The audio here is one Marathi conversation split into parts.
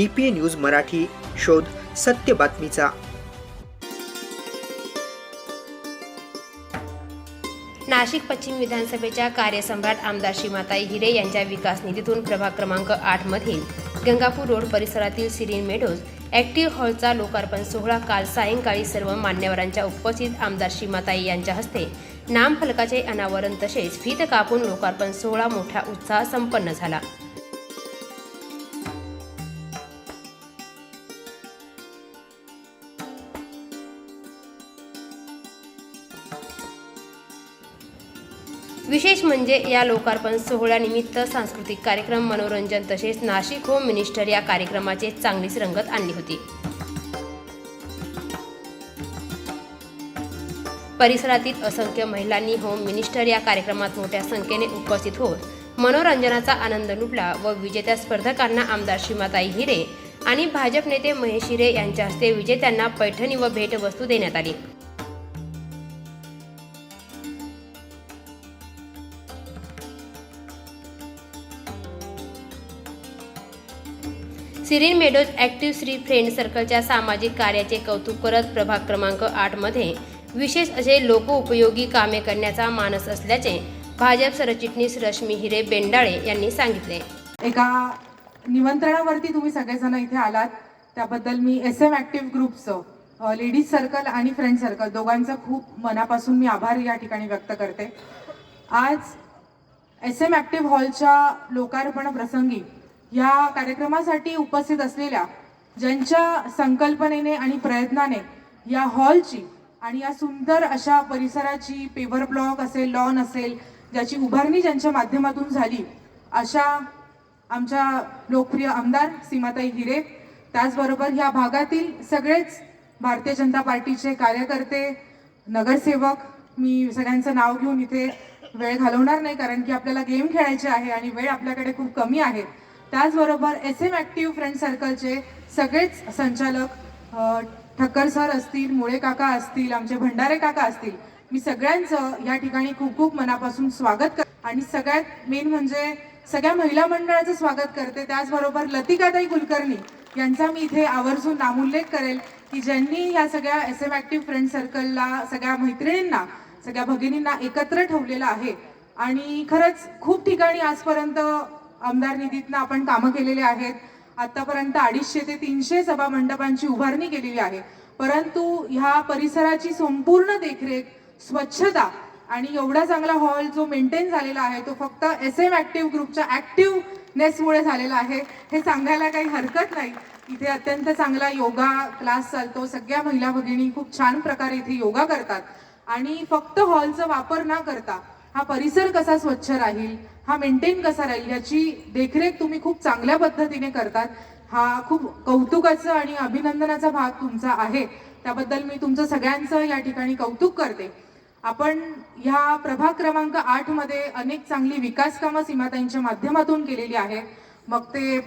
D P A news Marathi शोध सत्य बातमीचा. नाशिक पश्चिम विधानसभेच्या कार्यसम्राट आमदार श्रीमाताई हिरे यांच्या विकास निधीतून प्रभाग क्रमांक आठ मधील गंगापूर रोड परिसरातील सिरीन मेडोज ॲक्टिव्ह हॉलचा लोकार्पण सोहळा काल सायंकाळी सर्व मान्यवरांच्या उपस्थित आमदार श्रीमाताई यांच्या हस्ते नामफलकाचे अनावरण तसेच फीत कापून लोकार्पण सोहळा मोठ्या उत्साह संपन्न झाला. विशेष म्हणजे या लोकार्पण सोहळ्यानिमित्त सांस्कृतिक कार्यक्रम मनोरंजन तसेच नाशिक होम मिनिस्टर या कार्यक्रमाचे चांगलीच रंगत आणली होती. परिसरातील असंख्य महिलांनी होम मिनिस्टर या कार्यक्रमात मोठ्या संख्येने उपस्थित होत मनोरंजनाचा आनंद लुटला व विजेत्या स्पर्धकांना आमदार श्रीमाताई हिरे आणि भाजप नेते महेश हिरे यांच्या हस्ते विजेत्यांना पैठणी व भेटवस्तू देण्यात आली. Serene Meadows active Shri friend सर्कलच्या सामाजिक कार्याचे कौतुक करत प्रभाग क्रमांक आठमध्ये विशेष असे लोकोपयोगी कामे करण्याचा मानस असल्याचे भाजप सरचिटणीस रश्मी हिरे बेंडाळे यांनी सांगितले. एका निमंत्रणावरती तुम्ही सगळेजण इथे आलात त्याबद्दल मी एस एम ॲक्टिव्ह ग्रुपचं लेडीज सर्कल आणि फ्रेंड सर्कल दोघांचं खूप मनापासून मी आभार या ठिकाणी व्यक्त करते. आज एस एम ॲक्टिव्ह हॉलच्या लोकार्पण प्रसंगी या कार्यक्रमासाठी उपस्थित असलेल्या ज्यांच्या संकल्पनेने आणि प्रयत्नाने या हॉलची आणि या सुंदर अशा परिसराची पेपर ब्लॉक असेल लॉन असेल ज्याची उभारणी ज्यांच्या माध्यमातून झाली अशा आमच्या लोकप्रिय आमदार सीमाताई हिरे. त्याचबरोबर ह्या भागातील सगळेच भारतीय जनता पार्टीचे कार्यकर्ते नगरसेवक मी सगळ्यांचं नाव घेऊन इथे वेळ घालवणार नाही कारण की आपल्याला गेम खेळायचे आहे आणि वेळ आपल्याकडे खूप कमी आहे. त्याचबरोबर एस एम ॲक्टिव्ह फ्रेंड सर्कलचे सगळेच संचालक ठक्कर सर असतील मुळे काका असतील आमचे भंडारे काका असतील मी सगळ्यांचं या ठिकाणी खूप खूप मनापासून स्वागत कर आणि सगळ्यात मेन म्हणजे सगळ्या महिला मंडळाचं स्वागत करते. त्याचबरोबर लतिकाताई कुलकर्णी यांचा मी इथे आवर्जून नामोल्लेख करेल की ज्यांनी ह्या सगळ्या एस एम ॲक्टिव्ह फ्रेंड सर्कलला सगळ्या मैत्रिणींना सगळ्या भगिनींना एकत्र ठेवलेलं आहे. आणि खरंच खूप ठिकाणी आजपर्यंत आमदार निधीतनं आपण कामं केलेले आहेत. आतापर्यंत अडीचशे ते तीनशे सभा मंडपांची उभारणी केलेली आहे. परंतु ह्या परिसराची संपूर्ण देखरेख स्वच्छता आणि एवढा चांगला हॉल जो मेंटेन झालेला आहे तो फक्त एस एम ॲक्टिव्ह ग्रुपच्या ॲक्टिव्हनेसमुळे झालेला आहे. हे सांगायला काही हरकत नाही. इथे अत्यंत चांगला योगा क्लास चालतो. सगळ्या महिला भगिनी खूप छान प्रकारे इथे योगा करतात. आणि फक्त हॉलचा वापर न करता हा परिसर कसा स्वच्छ राहील हा मेंटेन कसा राहील याची देखरेख तुम्ही खूप चांगल्या पद्धतीने करतात. हा खूप कौतुकाचा आणि अभिनंदनाचा भाग तुमचा आहे. त्याबद्दल मी तुमचं सगळ्यांचं या ठिकाणी कौतुक करते. आपण ह्या प्रभाग क्रमांक आठमध्ये अनेक चांगली विकास कामं सीमाताईंच्या माध्यमातून केलेली आहे मग ते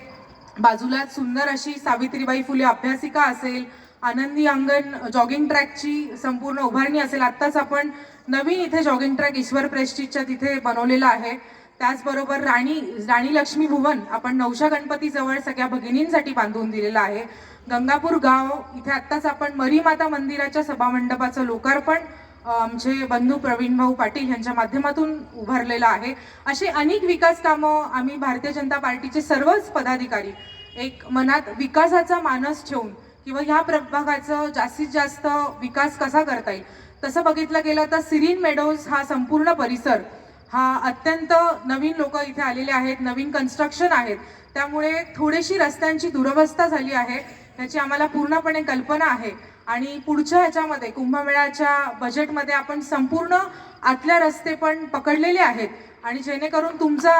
बाजूला सुंदर अशी सावित्रीबाई फुले अभ्यासिका असेल आनंदी अंगण जॉगिंग ट्रॅकची संपूर्ण उभारणी असेल. आत्ताच आपण नवीन इथे जॉगिंग ट्रॅक ईश्वर प्रेस्टीजच्या तिथे बनवलेला आहे. त्याचबरोबर राणी राणी लक्ष्मी भुवन आपण नवशा गणपतीजवळ सगळ्या भगिनींसाठी बांधून दिलेलं आहे. गंगापूर गाव इथे आत्ताच आपण मरी माता मंदिराच्या सभामंडपाचं लोकार्पण आमचे बंधू प्रवीण भाऊ पाटील यांच्या माध्यमातून उभारलेलं आहे. असे अनेक विकास कामं आम्ही भारतीय जनता पार्टीचे सर्वच पदाधिकारी एक मनात विकासाचा मानस ठेवून किंवा ह्या प्रभागाचं जास्तीत जास्त विकास कसा करता येईल? तसं बघितलं गेलं तर सिरीन मेडोज हा संपूर्ण परिसर हा अत्यंत नवीन लोक इथे आलेले आहेत नवीन कन्स्ट्रक्शन आहेत. त्यामुळे थोडीशी रस्त्यांची दुरवस्था झाली आहे त्याची आम्हाला पूर्णपणे कल्पना आहे. आणि पुढच्या ह्याच्यामध्ये कुंभमेळ्याच्या बजेटमध्ये आपण संपूर्ण आतल्या रस्ते पण पकडलेले आहेत. आणि जेणेकरून तुमचा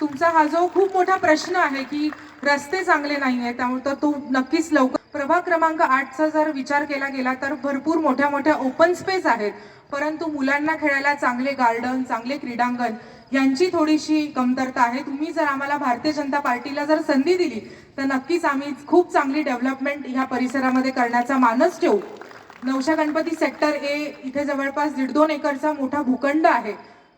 तुमचा हा जो खूप मोठा प्रश्न आहे की रस्ते चांगले नाही आहे त्यामुळे तर तो नक्कीच लवकर प्रभाग क्रमांक आठचा जर विचार केला गेला तर भरपूर मोठ्या मोठ्या ओपन स्पेस आहेत. परंतु मुलांना खेळायला चांगले गार्डन चांगले क्रीडांगण यांची थोडीशी कमतरता आहे. तुम्ही जर आम्हाला भारतीय जनता पार्टीला जर संधी दिली तर नक्कीच आम्ही खूप चांगली डेव्हलपमेंट ह्या परिसरामध्ये करण्याचा मानस ठेवू. नवशा गणपती सेक्टर ए इथे जवळपास दीड दोन एकरचा मोठा भूखंड आहे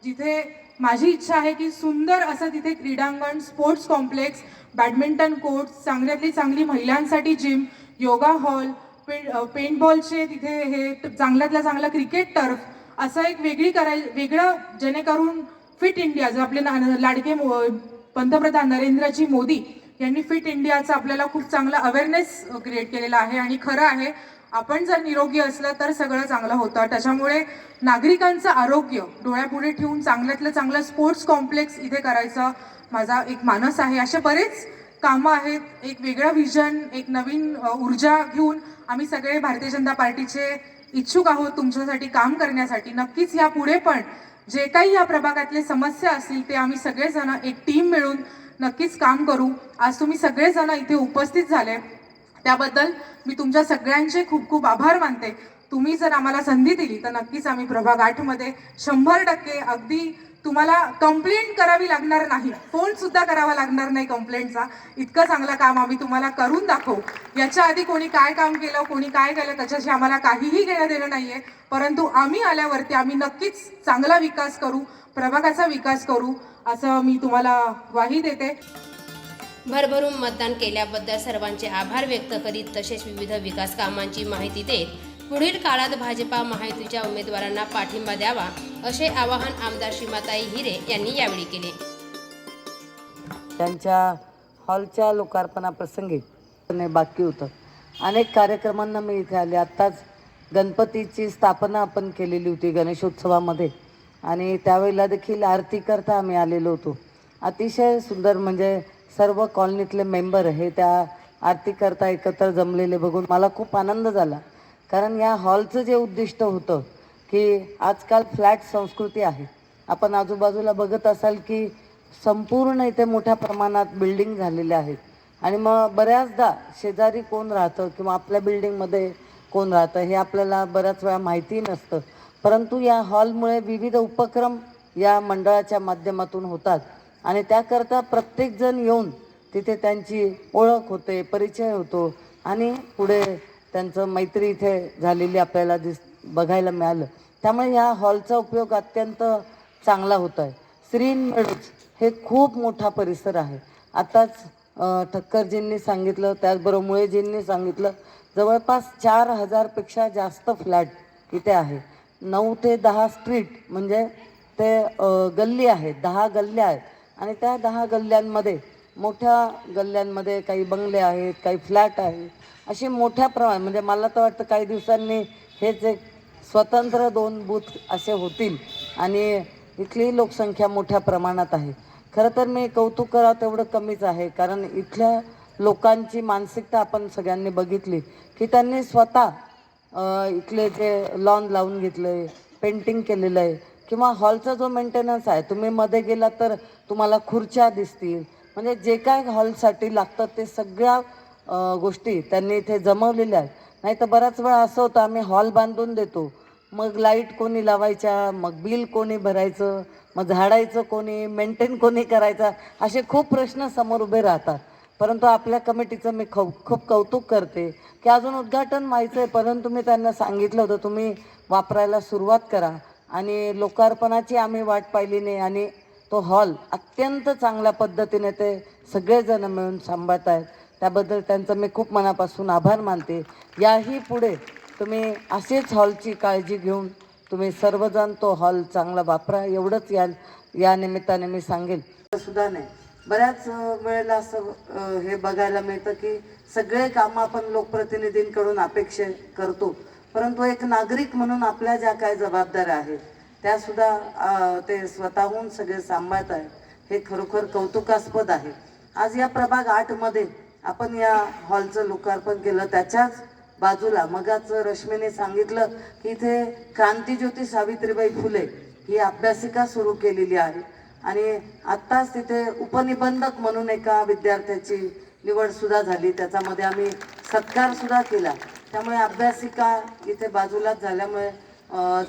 जिथे माझी इच्छा आहे की सुंदर असं तिथे क्रीडांगण स्पोर्ट्स कॉम्प्लेक्स बॅडमिंटन कोर्ट चांगल्यातली चांगली महिलांसाठी जिम योगा हॉल पेंटबॉलचे तिथे हे चांगल्यातला चांगला क्रिकेट टर्फ असं एक वेगळी कराय वेगळं जेणेकरून फिट इंडिया जो आपले ना- लाडके मो- पंतप्रधान नरेंद्रजी मोदी यांनी फिट इंडियाचा आपल्याला खूप चांगला अवेअरनेस क्रिएट केलेला आहे आणि खरं आहे आपण जर निरोगी असलं तर सगळं चांगलं होतं. त्याच्यामुळे नागरिकांचं आरोग्य डोळ्यापुढे ठेवून चांगल्यातलं चांगलं स्पोर्ट्स कॉम्प्लेक्स इथे करायचं माझा एक मानस आहे. असे बरेच कामं आहेत. एक वेगळं व्हिजन एक नवीन ऊर्जा घेऊन आम्ही सगळे भारतीय जनता पार्टीचे इच्छुक आहोत तुमच्यासाठी काम करण्यासाठी. नक्कीच या पुढे पण जे काही या प्रभागातले समस्या असतील ते आम्ही सगळेजण एक टीम मिळून नक्कीच काम करू. आज तुम्ही सगळेजण इथे उपस्थित झाले. त्याबद्दल मी तुमच्या सगळ्यांचे खूप खूप आभार मानते. तुम्ही जर आम्हाला संधी दिली तर नक्कीच आम्ही प्रभाग आठमध्ये शंभर टक्के अगदी तुम्हाला कंप्लेंट करावी लागणार नाही. फोन सुद्धा करावा लागणार नाही कंप्लेंटचा इतकं चांगलं काम आम्ही तुम्हाला करून दाखवू. याच्या आधी कोणी काय काम केलं कोणी काय केलं त्याच्याशी आम्हाला काहीही घेणं देणं नाहीये. परंतु आम्ही आल्यावरती आम्ही नक्कीच चांगला विकास करू प्रभागाचा विकास करू असं मी तुम्हाला ग्वाही देते. भरभरून मतदान केल्याबद्दल सर्वांचे आभार व्यक्त करीत तसेच विविध विकास कामांची माहिती देत पुढील काळात भाजपा महायुतीच्या उमेदवारांना पाठिंबा द्यावा असे आवाहन आमदार श्रीमाताई हिरे यांनी यावेळी केले. त्यांच्या हॉलच्या लोकार्पणाप्रसंगी बाकी होतं. अनेक कार्यक्रमांना मी इथे आले. आत्ताच गणपतीची स्थापना आपण केलेली होती गणेशोत्सवामध्ये. आणि त्यावेळेला देखील आरती करता आम्ही आलेलो होतो. अतिशय सुंदर म्हणजे सर्व कॉलनीतले मेंबर हे त्या आरती करता एकत्र जमलेले बघून मला खूप आनंद झाला. कारण या हॉलचं जे उद्दिष्ट होतं की आजकाल फ्लॅट संस्कृती आहे. आपण आजूबाजूला बघत असाल की संपूर्ण इथे मोठ्या प्रमाणात बिल्डिंग झालेल्या आहेत. आणि मग बऱ्याचदा शेजारी कोण राहतं किंवा आपल्या बिल्डिंगमध्ये कोण राहतं हे आपल्याला बऱ्याच वेळा माहिती नसतं. परंतु या हॉलमुळे विविध उपक्रम या मंडळाच्या माध्यमातून होतात. आणि त्याकरता प्रत्येकजण येऊन तिथे त्यांची ओळख होते परिचय होतो. आणि पुढे त्यांचं मैत्री इथे झालेली आपल्याला दिस बघायला मिळालं. त्यामुळे ह्या हॉलचा उपयोग अत्यंत चांगला होत आहे श्रीन हे खूप मोठा परिसर आहे. आताच ठक्करजींनी सांगितलं त्याचबरोबर मुळेजींनी सांगितलं जवळपास चार हजारपेक्षा जास्त फ्लॅट इथे आहे. नऊ ते दहा स्ट्रीट म्हणजे ते गल्ली आहेत दहा गल्ल्या आहेत. आणि त्या दहा गल्ल्यांमध्ये मोठ्या गल्ल्यांमध्ये काही बंगले आहेत काही फ्लॅट आहेत असे मोठ्या प्रमाणात म्हणजे मला तर वाटतं काही दिवसांनी हेच एक स्वतंत्र दोन बूथ असे होतील. आणि इथली लोकसंख्या मोठ्या प्रमाणात आहे. खरं तर मी कौतुक करावं तेवढं कमीच आहे कारण इथल्या लोकांची मानसिकता आपण सगळ्यांनी बघितली की त्यांनी स्वतः इथले जे लॉन लावून घेतलं आहे पेंटिंग केलेलं आहे किंवा हॉलचा जो मेंटेनन्स आहे तुम्ही मध्ये गेला तर तुम्हाला खुर्च्या दिसतील. म्हणजे जे काय हॉलसाठी लागतं ते सगळ्या गोष्टी त्यांनी इथे जमवलेल्या आहेत. नाही तर बराच वेळा असं होतं आम्ही हॉल बांधून देतो. मग लाइट कोणी लावायच्या मग बिल कोणी भरायचं मग झाडायचं कोणी मेंटेन कोणी करायचा असे खूप प्रश्न समोर उभे राहतात. परंतु आपल्या कमिटीचं मी खौ खूप कौतुक करते की अजून उद्घाटन व्हायचं आहे परंतु मी त्यांना सांगितलं होतं तुम्ही वापरायला सुरुवात करा. आणि लोकार्पणाची आम्ही वाट पाहिली नाही आणि तो हॉल अत्यंत चांगल्या पद्धतीने ते सगळेजण मिळून सांभाळत आहेत. त्याबद्दल त्यांचं मी खूप मनापासून आभार मानते. याही पुढे तुम्ही असेच हॉलची काळजी घेऊन तुम्ही सर्वजण तो हॉल चांगला वापरा एवढंच या या निमित्ताने मी सांगेन. सुद्धा नाही. बऱ्याच वेळेला असं हे बघायला मिळतं की सगळे कामं आपण लोकप्रतिनिधींकडून अपेक्षा करतो. परंतु एक नागरिक म्हणून आपल्या ज्या काय जबाबदाऱ्या आहेत त्यासुद्धा ते स्वतःहून सगळे सांभाळत आहेत. हे खरोखर कौतुकास्पद आहे. आज या प्रभाग आठमध्ये आपण या हॉलचं लोकार्पण केलं. त्याच्याच बाजूला मगाच रश्मीने सांगितलं की इथे क्रांतीज्योती सावित्रीबाई फुले ही अभ्यासिका सुरू केलेली आहे. आणि आत्ताच तिथे उपनिबंधक म्हणून एका विद्यार्थ्याची निवडसुद्धा झाली. त्याच्यामध्ये आम्ही सत्कारसुद्धा केला. त्यामुळे अभ्यासिका इथे बाजूलाच झाल्यामुळे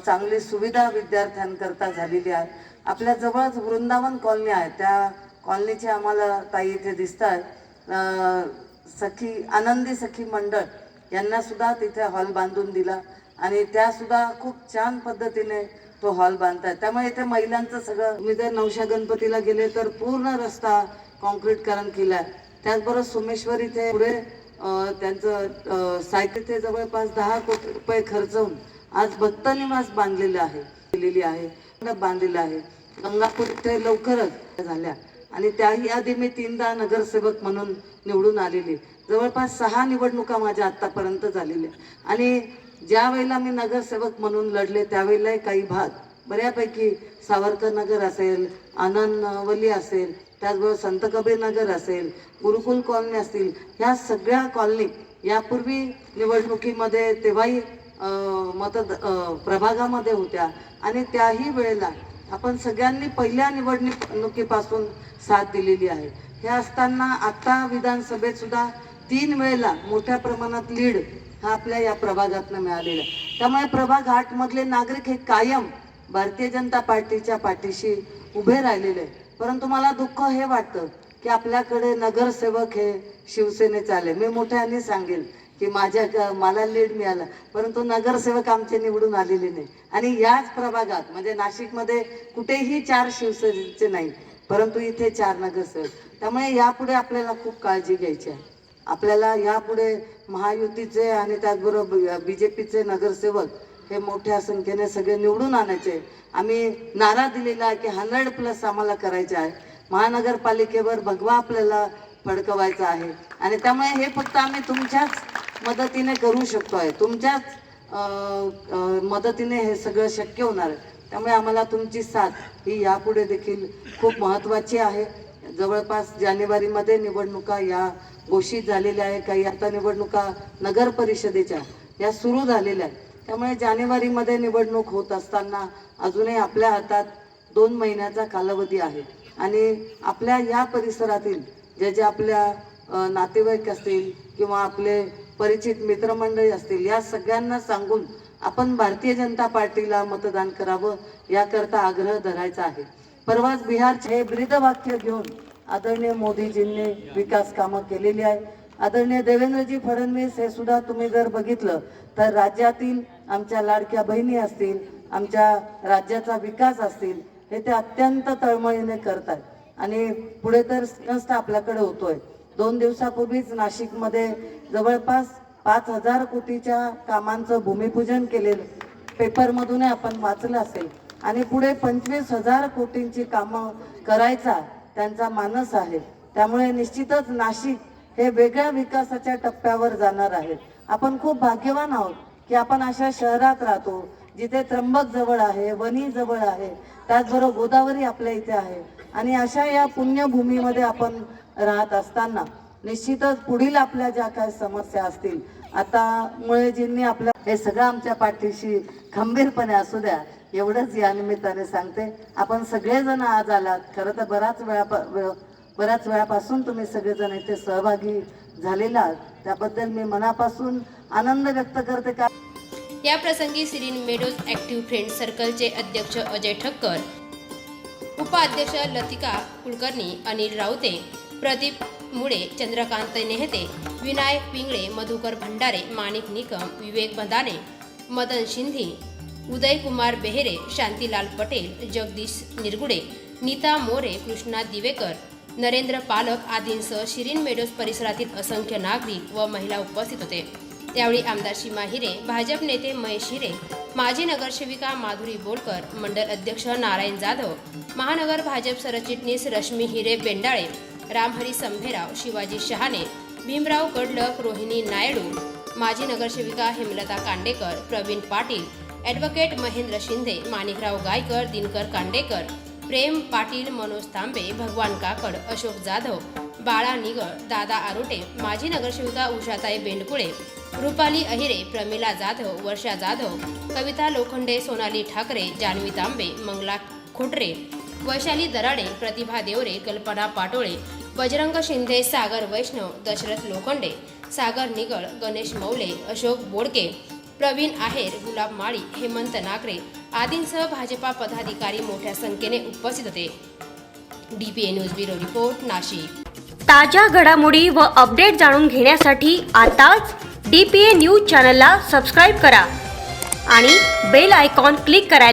चांगली सुविधा विद्यार्थ्यांकरता झालेली आहे. आपल्या जवळच वृंदावन कॉलनी आहे. त्या कॉलनीचे आम्हाला ताई इथे दिसत आहेत सखी आनंदी सखी मंडळ यांनासुद्धा तिथे हॉल बांधून दिला आणि त्यासुद्धा खूप छान पद्धतीने तो हॉल बांधतात. त्यामुळे इथे महिलांचं सगळं मी जर नवशा गणपतीला गेले तर पूर्ण रस्ता कॉन्क्रीटकरण आहे त्याचबरोबर सोमेश्वर इथे पुढे त्यांचं अं, साहित्य ते जवळपास दहा कोटी रुपये खर्च होऊन आज भक्त निवास बांधलेलं आहे केलेली आहे बांधलेलं आहे. गंगापूर इथे लवकरच झाल्या. आणि त्याही आधी मी तीनदा नगरसेवक म्हणून निवडून आलेली. जवळपास सहा निवडणुका माझ्या आत्तापर्यंत झालेल्या. आणि ज्या वेळेला मी नगरसेवक म्हणून लढले त्यावेळेलाही काही भाग बऱ्यापैकी सावरकर नगर असेल आनंदवली असेल त्याचबरोबर संत कबीरनगर असेल गुरुकुल कॉलनी असतील ह्या सगळ्या कॉलनी यापूर्वी निवडणुकीमध्ये तेव्हाही मत प्रभागामध्ये होत्या. आणि त्याही वेळेला आपण सगळ्यांनी पहिल्या निवडणुकीपासून साथ दिलेली आहे. हे असताना आत्ता विधानसभेत सुद्धा तीन वेळेला मोठ्या प्रमाणात लीड हा आपल्या या प्रभागातनं मिळालेला आहे. त्यामुळे प्रभाग आठमधले नागरिक हे कायम भारतीय जनता पार्टीच्या पाठीशी उभे राहिलेले आहे. परंतु मला दुःख हे वाटतं की आपल्याकडे नगरसेवक हे शिवसेनेचे आले मी मोठ्याने सांगेल की माझ्या मला लीड मिळाला. परंतु नगरसेवक आमचे निवडून आलेले नाही. आणि याच प्रभागात म्हणजे नाशिकमध्ये कुठेही चार शिवसेनेचे नाही परंतु इथे चार नगरसेवक. त्यामुळे यापुढे आपल्याला खूप काळजी घ्यायची आहे. आपल्याला यापुढे महायुतीचे आणि त्याचबरोबर बी जे पीचे नगरसेवक हे मोठ्या संख्येने सगळे निवडून आणायचे. आम्ही नारा दिलेला आहे की हंड्रेड प्लस आम्हाला करायचे आहे. महानगरपालिकेवर भगवा आपल्याला फडकवायचा आहे. आणि त्यामुळे हे फक्त आम्ही तुमच्याच मदतीने करू शकतो आहे तुमच्याच मदतीने हे सगळं शक्य होणार आहे. त्यामुळे आम्हाला तुमची साथ ही यापुढे देखील खूप महत्त्वाची आहे. जवळपास जानेवारीमध्ये निवडणुका या घोषित झालेल्या आहे काही आता निवडणुका नगर परिषदेच्या या सुरू झालेल्या आहेत. त्यामुळे जानेवारीमध्ये निवडणूक होत असताना अजूनही आपल्या हातात दोन महिन्याचा कालावधी आहे. आणि आपल्या या परिसरातील जे जे आपल्या नातेवाईक असतील किंवा आपले परिचित मित्रमंडळी असतील या सगळ्यांना सांगून आपण भारतीय जनता पार्टीला मतदान करावं याकरता आग्रह धरायचा आहे. परवाच बिहारचे हे ब्रीदवाक्य घेऊन आदरणीय मोदीजींनी विकास कामं केलेली आहे आदरणीय देवेंद्रजी फडणवीस हे सुद्धा तुम्ही जर बघितलं तर राज्यातील आमच्या लाडक्या बहिणी असतील आमच्या राज्याचा विकास असतील हे ते अत्यंत तळमळीने करतात आणि पुढे तर नसता आपल्याकडे होतोय. दोन दिवसापूर्वीच नाशिकमध्ये जवळपास पाच हजार कोटीच्या कामांचं भूमिपूजन केलेलं पेपरमधूनही आपण वाचलं असेल. आणि पुढे पंचवीस हजार कोटींची कामं करायचा त्यांचा मानस आहे. त्यामुळे निश्चितच नाशिक हे वेगळ्या विकासाच्या टप्प्यावर जाणार आहे. आपण खूप भाग्यवान आहोत की आपण अशा शहरात राहतो जिथे त्र्यंबक जवळ आहे वणी जवळ आहे. त्याचबरोबर गोदावरी आपल्या इथे आहे. आणि अशा या पुण्यभूमीमध्ये आपण राहत असताना निश्चितच पुढील आपल्या ज्या काही समस्या असतील आता मुळेजींनी आपल्या हे सगळं आमच्या पाठीशी खंबीरपणे असू द्या. एवढंच या निमित्ताने सांगते. आपण सगळेजण आज आलात. खरं तर बराच वेळा बऱ्याच वेळापासून तुम्ही सगळेजण इथे सहभागी झालेला आहात. त्याबद्दल मी मनापासून आनंद व्यक्त करते का या प्रसंगी सिरीन मेडोज ॲक्टिव्ह फ्रेंड सर्कलचे अध्यक्ष अजय ठक्कर उपाध्यक्ष लतिका कुलकर्णी अनिल राऊते प्रदीप मुळे चंद्रकांत नेहते विनायक पिंगळे मधुकर भंडारे माणिक निकम विवेक बंदाने मदन शिंदे उदयकुमार बेहेरे शांतीलाल पटेल जगदीश निरगुडे नीता मोरे कृष्णा दिवेकर नरेंद्र पालक आदींसह शिरीन मेडोज परिसरातील असंख्य नागरिक व महिला उपस्थित होते. त्यावेळी आमदार सीमा हिरे भाजप नेते महेश हिरे माजी नगरसेविका माधुरी बोलकर मंडल अध्यक्ष नारायण जाधव महानगर भाजप सरचिटणीस रश्मी हिरे बेंडाळे रामहरी संभेराव शिवाजी शहाणे भीमराव कडलक रोहिणी नायडू माजी नगरसेविका हेमलता कांडेकर प्रवीण पाटील ॲडव्होकेट महेंद्र शिंदे माणिकराव गायकर दिनकर कांडेकर प्रेम पाटील मनोज तांबे भगवान काकड अशोक जाधव बाळा निगळ दादा आरोटे माजी नगरसेविका उषाताई बेंडकुळे रुपाली अहिरे प्रमिला जाधव वर्षा जाधव कविता लोखंडे सोनाली ठाकरे जान्हवी तांबे मंगला खोटरे वैशाली दराडे प्रतिभा देवरे कल्पना पाटोळे बजरंग शिंदे सागर वैष्णव दशरथ लोखंडे सागर निगळ गणेश मौले अशोक बोडके प्रवीण आहेर गुलाब माळी हेमंत नागरे आदींसह भाजपा पदाधिकारी मोठ्या संख्येने उपस्थित होते DPA news bureau report Nashik ताज्या घडामोडी व अपडेट जाणून घेण्यासाठी आताच डी पी ए न्यूज चॅनलला सबस्क्राईब करा आणि बेल आयकॉन क्लिक करा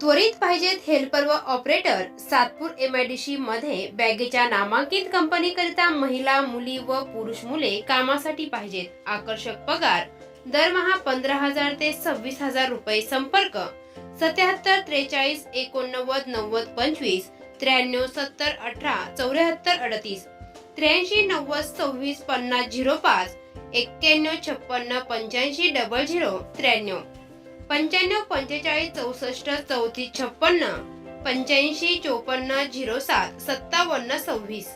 त्वरित पाहिजेत हेल्पर व ऑपरेटर सातपूर एमआयडीसी मध्ये बॅगेच्या नामांकित कंपनीकरिता महिला मुली व पुरुष मुले कामासाठी पाहिजेत आकर्षक पगार दरमहा पंधरा हजार ते सव्वीस हजार रुपये संपर्क. सत्याहत्तर त्रेचाळीस एकोणनव्वद नव्वद पंचवीस त्र्याण्णव सत्तर अठरा चौऱ्याहत्तर अडतीस त्र्याऐंशी नव्वद सव्वीस पन्नास झिरो पाच एक्क्याण्णव छप्पन्न पंच्याऐंशी डबल झिरो त्र्याण्णव पंच्याण्णव पंचेचाळीस चौसष्ट चौतीस छप्पन्न पंच्याऐंशी चोपन्न झिरो सात सत्तावन्न सव्वीस.